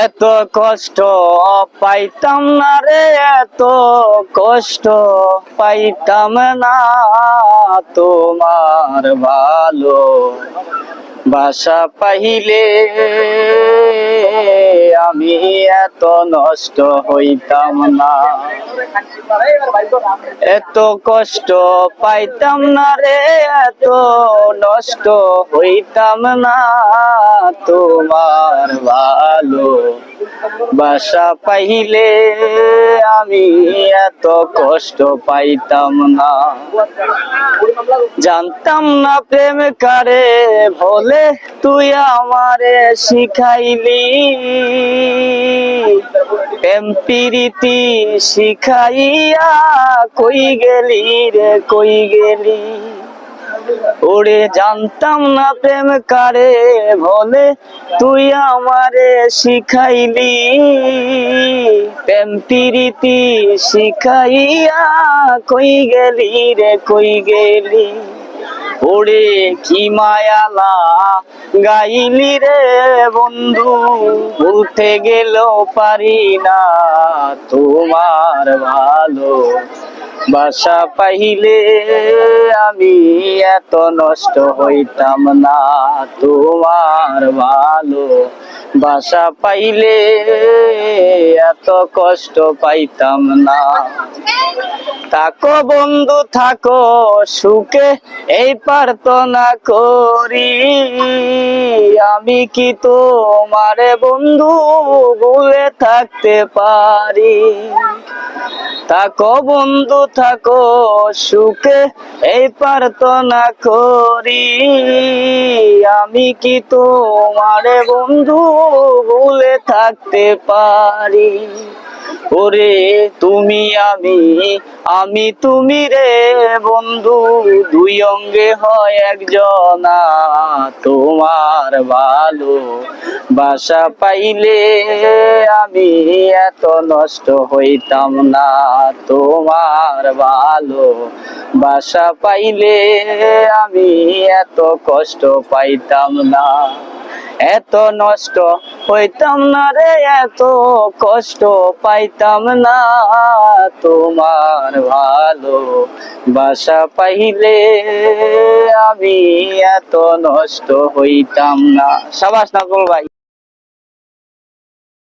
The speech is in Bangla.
এত কষ্ট পাইতাম না রে এত কষ্ট পাইতাম না তোমার ভালো বাসা পাইলে। আমি এত নষ্ট হইতাম না। এত কষ্ট পাইতাম না রে, এত নষ্ট হইতাম না। তোমার ভালো বাসা পাইলে আমি এত কষ্ট পাইতাম না। জানতাম না প্রেম কারে বলে তুই আমারে শিখাইলি। প্রেম প্রীতি শিখাইয়া কই গেলি রে, কই গেলি? ওরে জানতাম না প্রেম কারে বলে, তুই আমারে শিখাইলি। প্রেম প্রীতি শিখাইয়া কই গেলি রে, কই গেলি? ওরে কি মায়ালা গাইলি রে বন্ধু, ভুলতে গেল পারি না তোমার ভালো বাসা পাইলে। আমি এত নষ্ট হইতাম না, তোমার ভালো বাসা পাইলে এত কষ্ট পাইতাম না। থাকো বন্ধু, থাকো সুখে, এই প্রার্থনা করি। আমি কি তোমারে বন্ধু ভুলে থাকতে পারি? থাকো বন্ধু থাকো সুখে এই প্রার্থনা করি। আমি কি তোমারে বন্ধু ভুলে থাকতে পারি? ওরে তুমি আমি আমি তুমি রে বন্ধু। দুই অঙ্গে হয় একজনা, তোমার ভালো বাসা পাইলে আমি এত নষ্ট হইতাম না। তোমার ভালো বাসা পাইলে আমি এত কষ্ট পাইতাম না। এত নষ্ট হইতাম না রে, এত কষ্ট পাইতাম না। তোমার ভালো বাসা পাইলে আমি এত নষ্ট হইতাম না। সাবাস নকল ভাই।